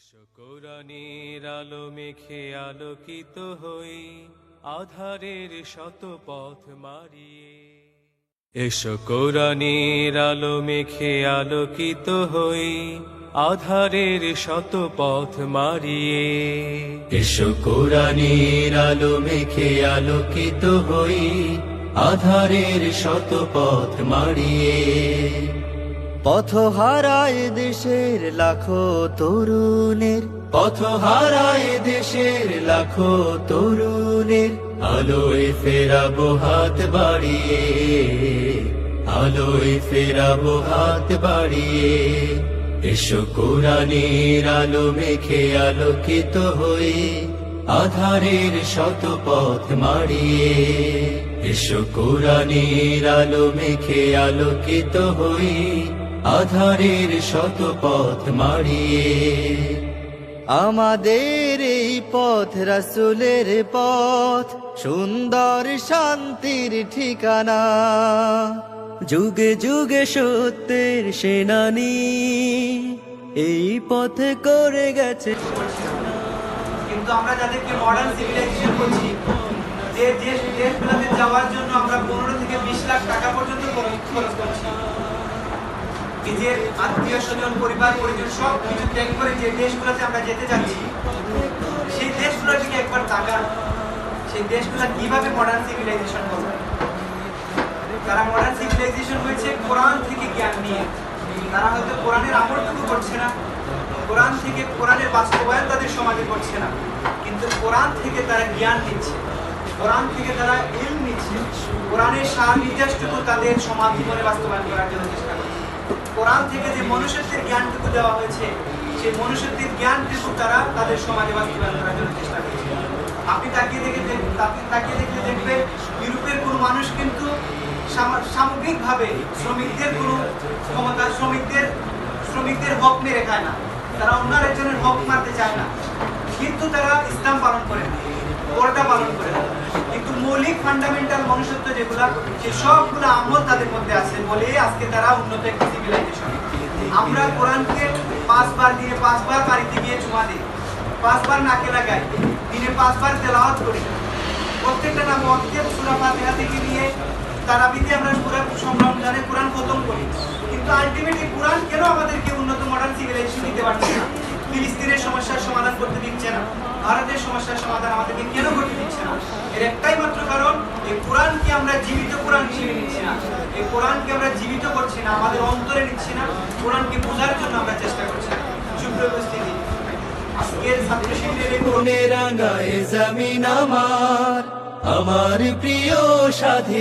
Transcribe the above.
এসো আলো মেখে আলোকিত হই, আধারের শত পথ মারিয়ে। এসো কোরআনের আলো মেখে আলোকিত হই, আধারের শত পথ মারিয়ে। এসো কোরআনের আলো মেখে আলোকিত হই, আধারের শত পথ মারিয়ে। পথ হারায় দেশের লাখো তরুণের পথ হারায় দেশের লাখো তরুণের আলোয় ফেরাবো হাত বাড়িয়ে, আলোয় ফেরাবো হাত বাড়িয়ে। এসো কোরআনের আলো মেখে আলোকিত হয়ে, আধারের শত পথ মারিয়ে এসো কোরআনের আলো মেখে আলোকিত হই আধারের শত পথ মারিয়ে আমাদের এই পথ রাসুলের পথ, সুন্দর শান্তির ঠিকানা। যুগে যুগে সত্যের সেনানি, এই পথে করে গেছে। কিন্তু আমরা যাদেরকে মডার্ন সিভিলাইজেশন বলছি, যে দেশ দেশগুলোতে যাওয়ার জন্য আমরা পনেরো থেকে বিশ লাখ টাকা পর্যন্ত খরচ করছি। নিজের আত্মীয় স্বজন, পরিবার, পরিজন, সব কিছু ত্যাগ করে যে দেশগুলোতে আমরা যেতে যাচ্ছি, সেই দেশগুলো থেকে একবার তাকান। সেই দেশগুলো কীভাবে মডার্ন সিভিলাইজেশন করবে তারা মডার্ন সিভিলাইজেশন হয়েছে, কোরআন থেকে জ্ঞান নিয়ে। তারা হয়তো কোরআনের আমলটুকু করছে না। কোরআন থেকে কোরআনের বাস্তবায়ন তাদের সমাজে করছে না। কিন্তু কোরআন থেকে তারা জ্ঞান নিচ্ছে। কোরআন থেকে তারা ইল নিচ্ছে। কোরআনের সার তাদের সমাজ জীবনে বাস্তবায়ন করার জন্য চেষ্টা কোরআন থেকে যে মনুষ্যত্বের জ্ঞানটুকু দেওয়া হয়েছে, সেই মনুষ্যত্বের জ্ঞানটুকু তারা তাদের সমাজে বাস্তবায়ন করার জন্য চেষ্টা করছে। আপনি তাকিয়ে দেখে তাকি- তাকিয়ে দেখলে দেখবেন ইউরোপের কোনো মানুষ কিন্তু সামগ্রিকভাবে শ্রমিকদের কোনো ক্ষমতা শ্রমিকদের শ্রমিকদের হক মেরে খায় না। তারা অন্য একজনের হক মারতে চায় না। কিন্তু তারা ইসলাম পালন করে না কোরটা পালন করে না। কিন্তু মৌলিক ফান্ডামেন্টাল মনুষ্যত্ব যেগুলা, সেই সবগুলো আমল তাদের মধ্যে আছে বলে আজকে তারা উন্নত একটি সিভিলাইজেশন আমরা কোরআনকে পাঁচবার দিনে পাঁচবার বাড়িতে গিয়ে চুমা দিই। পাঁচবার নাকে লাগাই। দিনে পাঁচবার তেলাওয়াত করি। প্রত্যেকটা নাম অর্থে সুরা ফাতিহা থেকে নিয়ে তারাবিতে আমরা পুরা সংগ্রাম জানে কোরআন খতম করি। কিন্তু আলটিমেটলি কোরআন কেন আমাদেরকে উন্নত মডার্ন সিভিলাইজেশন দিতে পারছে না? ফিলিস্তিনের সমস্যার সমাধান করতে দিচ্ছে না। ভারতের সমস্যার সমাধান আমাদেরকে কেন এই কোরআনকে আমরা জীবিত কোরআন হিসেবে নিচ্ছি না। এই কোরআনকে আমরা জীবিত করছি না, আমাদের অন্তরে নিচ্ছি না, কোরআনকে বোঝার জন্য আমরা চেষ্টা করছি না। উপস্থিতি, আজকের জমিন আমার আমার প্রিয় সাথী।